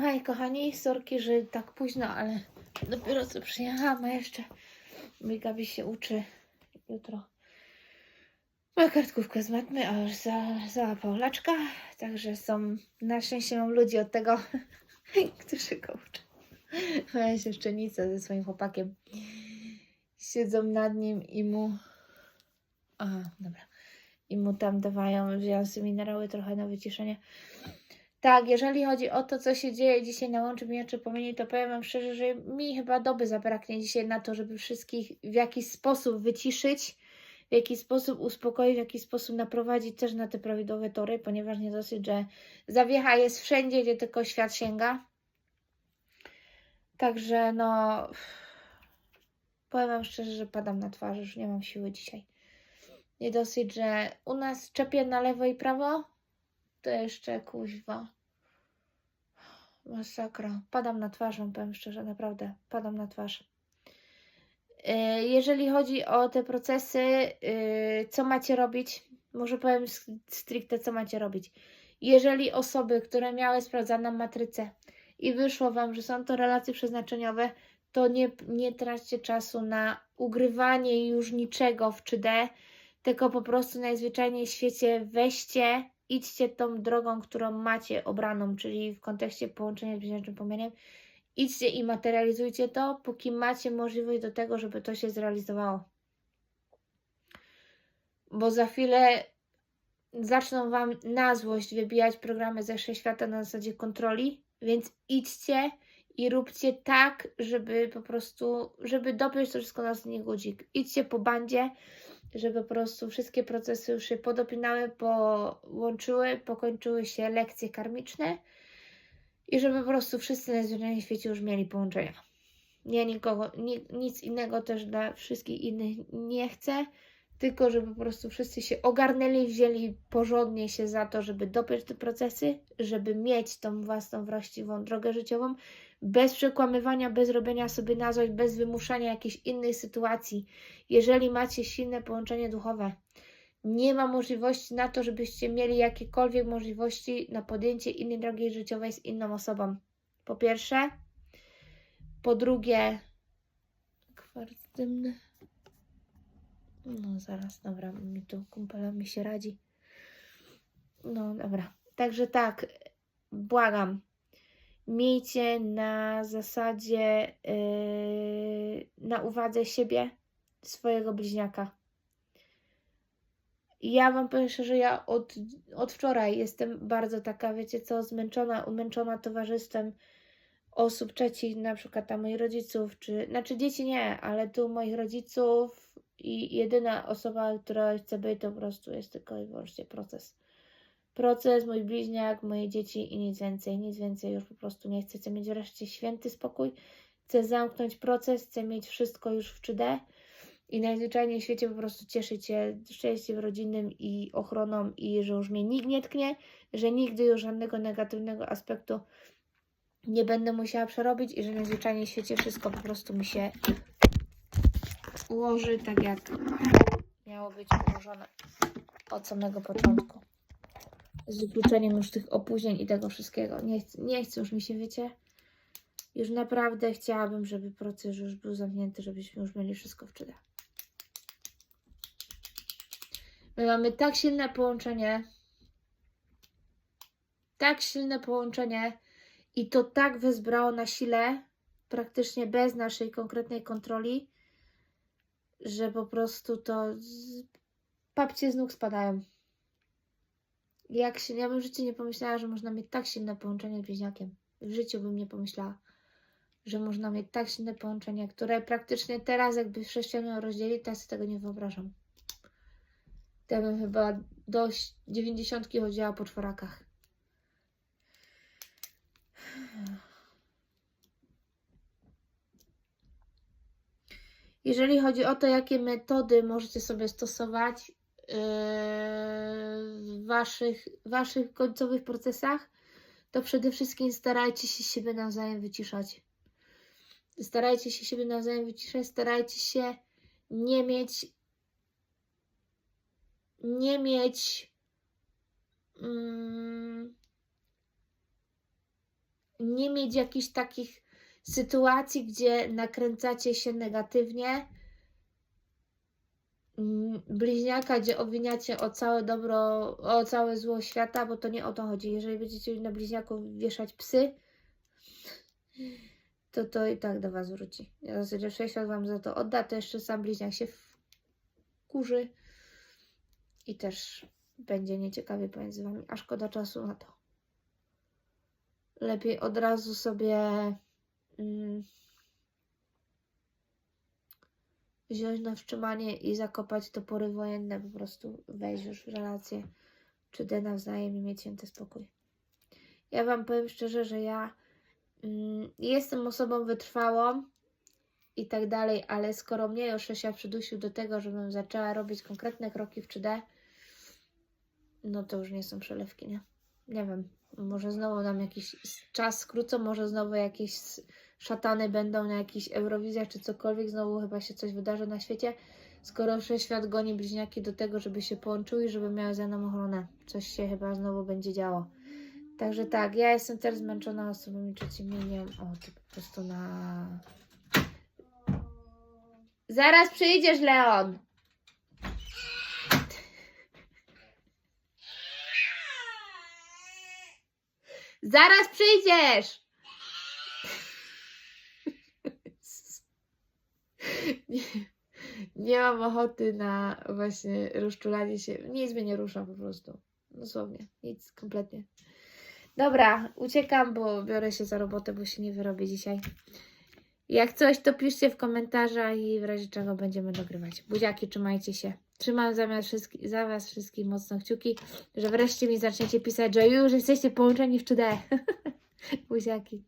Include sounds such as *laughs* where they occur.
Hej, kochani, sorki, że tak późno, ale dopiero co przyjechałam, a jeszcze mój Gabi się uczy jutro. Moja kartkówka z matmy, a już za, laczka, także są, na szczęście mam ludzi od tego, *laughs* którzy go uczą. Moja siostrzenica ze swoim chłopakiem siedzą nad nim i mu... Aha, dobra. I mu tam dawają, wziąłem sobie minerały trochę na wyciszenie. Tak, jeżeli chodzi o to, co się dzieje dzisiaj na łączy mijaczy płomieni, to powiem Wam szczerze, że mi chyba doby zabraknie dzisiaj na to, żeby wszystkich w jakiś sposób wyciszyć, w jakiś sposób uspokoić, w jakiś sposób naprowadzić też na te prawidłowe tory, ponieważ nie dosyć, że zawiecha jest wszędzie, gdzie tylko świat sięga. Także no, powiem Wam szczerze, że padam na twarz, już nie mam siły dzisiaj. Nie dosyć, że u nas czepie na lewo i prawo, to jeszcze kuźwa. Masakra. Padam na twarz, wam powiem szczerze, naprawdę. Padam na twarz. Yy, Jeżeli chodzi o te procesy, yy, co macie robić? Może powiem stricte, co macie robić. Jeżeli osoby, które miały sprawdzaną matrycę i wyszło Wam, że są to relacje przeznaczeniowe, to nie, nie traćcie czasu na ugrywanie już niczego w 3D, tylko po prostu najzwyczajniej w świecie weźcie, idźcie tą drogą, którą macie obraną, czyli w kontekście połączenia z bliźniaczym płomieniem, idźcie i materializujcie to, póki macie możliwość do tego, żeby to się zrealizowało. Bo za chwilę zaczną Wam na złość wybijać programy ze świata na zasadzie kontroli, więc idźcie i róbcie tak, żeby po prostu, żeby dopiąć to wszystko na ostatni guzik. Idźcie po bandzie, żeby po prostu wszystkie procesy już się podopinały, połączyły, pokończyły się lekcje karmiczne i żeby po prostu wszyscy na zwyczajnym świecie już mieli połączenia. Ja nikogo, ni, nic innego też dla wszystkich innych nie chcę, tylko żeby po prostu wszyscy się ogarnęli, wzięli porządnie się za to, żeby dopiąć te procesy, żeby mieć tą własną właściwą drogę życiową, bez przekłamywania, bez robienia sobie na złość, bez wymuszania jakiejś innej sytuacji. Jeżeli macie silne połączenie duchowe, nie ma możliwości na to, żebyście mieli jakiekolwiek możliwości na podjęcie innej drogi życiowej z inną osobą. Po pierwsze. Po drugie, kwarc dymny. No zaraz, dobra, mi tu kumpela mi się radzi. No dobra. Także tak, błagam. Miejcie na zasadzie, yy, na uwadze siebie, swojego bliźniaka. Ja Wam powiem szczerze, ja od, od wczoraj jestem bardzo taka, wiecie co, zmęczona, umęczona towarzystwem osób trzecich, na przykład tam moich rodziców, czy, znaczy dzieci nie, ale tu moich rodziców i jedyna osoba, która chce być, to po prostu jest tylko i wyłącznie proces. Proces, mój bliźniak, moje dzieci i nic więcej, nic więcej już po prostu nie chcę. Chcę mieć wreszcie święty spokój, chcę zamknąć proces, chcę mieć wszystko już w 3D i najzwyczajniej w świecie po prostu cieszyć się szczęściem rodzinnym i ochroną i że już mnie nikt nie tknie, że nigdy już żadnego negatywnego aspektu nie będę musiała przerobić i że najzwyczajniej w świecie wszystko po prostu mi się ułoży tak jak miało być ułożone od samego początku. Z wykluczeniem już tych opóźnień i tego wszystkiego. Nie, nie chcę już mi się, wiecie, już naprawdę chciałabym, żeby proces już był zamknięty, żebyśmy już mieli wszystko w 3D. My mamy tak silne połączenie, tak silne połączenie i to tak wezbrało na sile, praktycznie bez naszej konkretnej kontroli, że po prostu to papcie z nóg spadają. Jak się, ja bym w życiu nie pomyślała, że można mieć tak silne połączenie z bliźniakiem. W życiu bym nie pomyślała, że można mieć tak silne połączenie, które praktycznie teraz jakby chrześcijanie rozdzieli, to ja sobie tego nie wyobrażam. To ja bym chyba do 90 chodziła po czworakach. Jeżeli chodzi o to, jakie metody możecie sobie stosować yy, w waszych, waszych końcowych procesach, to przede wszystkim starajcie się siebie nawzajem wyciszać. Starajcie się siebie nawzajem wyciszać, starajcie się nie mieć nie mieć mm, nie mieć jakichś takich sytuacji, gdzie nakręcacie się negatywnie. Mm, Bliźniaka, gdzie obwiniacie o całe dobro, o całe zło świata, bo to nie o to chodzi. Jeżeli będziecie na bliźniaków wieszać psy, to to i tak do Was wróci. Zasadzie wszechświat Wam za to odda, to jeszcze sam bliźniak się wkurzy i też będzie nieciekawie pomiędzy Wami, a szkoda czasu na to. Lepiej od razu sobie wziąć na wstrzymanie i zakopać topory wojenne, po prostu wejść już w relacje, czy de nawzajem i mieć święty spokój. Ja Wam powiem szczerze, że ja mm, jestem osobą wytrwałą i tak dalej, ale skoro mnie już się przydusił do tego, żebym zaczęła robić konkretne kroki w 3D, no to już nie są przelewki, nie? Nie wiem, może znowu nam jakiś czas skrócą, może znowu jakieś szatany będą na jakichś Eurowizjach czy cokolwiek, znowu chyba się coś wydarzy na świecie, skoro wszechświat goni bliźniaki do tego, żeby się połączyły i żeby miały ze mną ochronę. Coś się chyba znowu będzie działo. Także tak, ja jestem też zmęczona osobami trzecimi, nie wiem, o, to po prostu na... Zaraz przyjdziesz, Leon! Zaraz przyjdziesz! *laughs* Nie, nie mam ochoty na właśnie rozczulanie się. Nic mnie nie rusza po prostu. Dosłownie. Nic, kompletnie. Dobra, uciekam, bo biorę się za robotę, bo się nie wyrobię dzisiaj. Jak coś, to piszcie w komentarzach i w razie czego będziemy dogrywać. Buziaki, trzymajcie się. Trzymam zamiast wszystkich, za Was wszystkich mocno kciuki, że wreszcie mi zaczniecie pisać, że już jesteście połączeni w 3D. *laughs* Buziaki.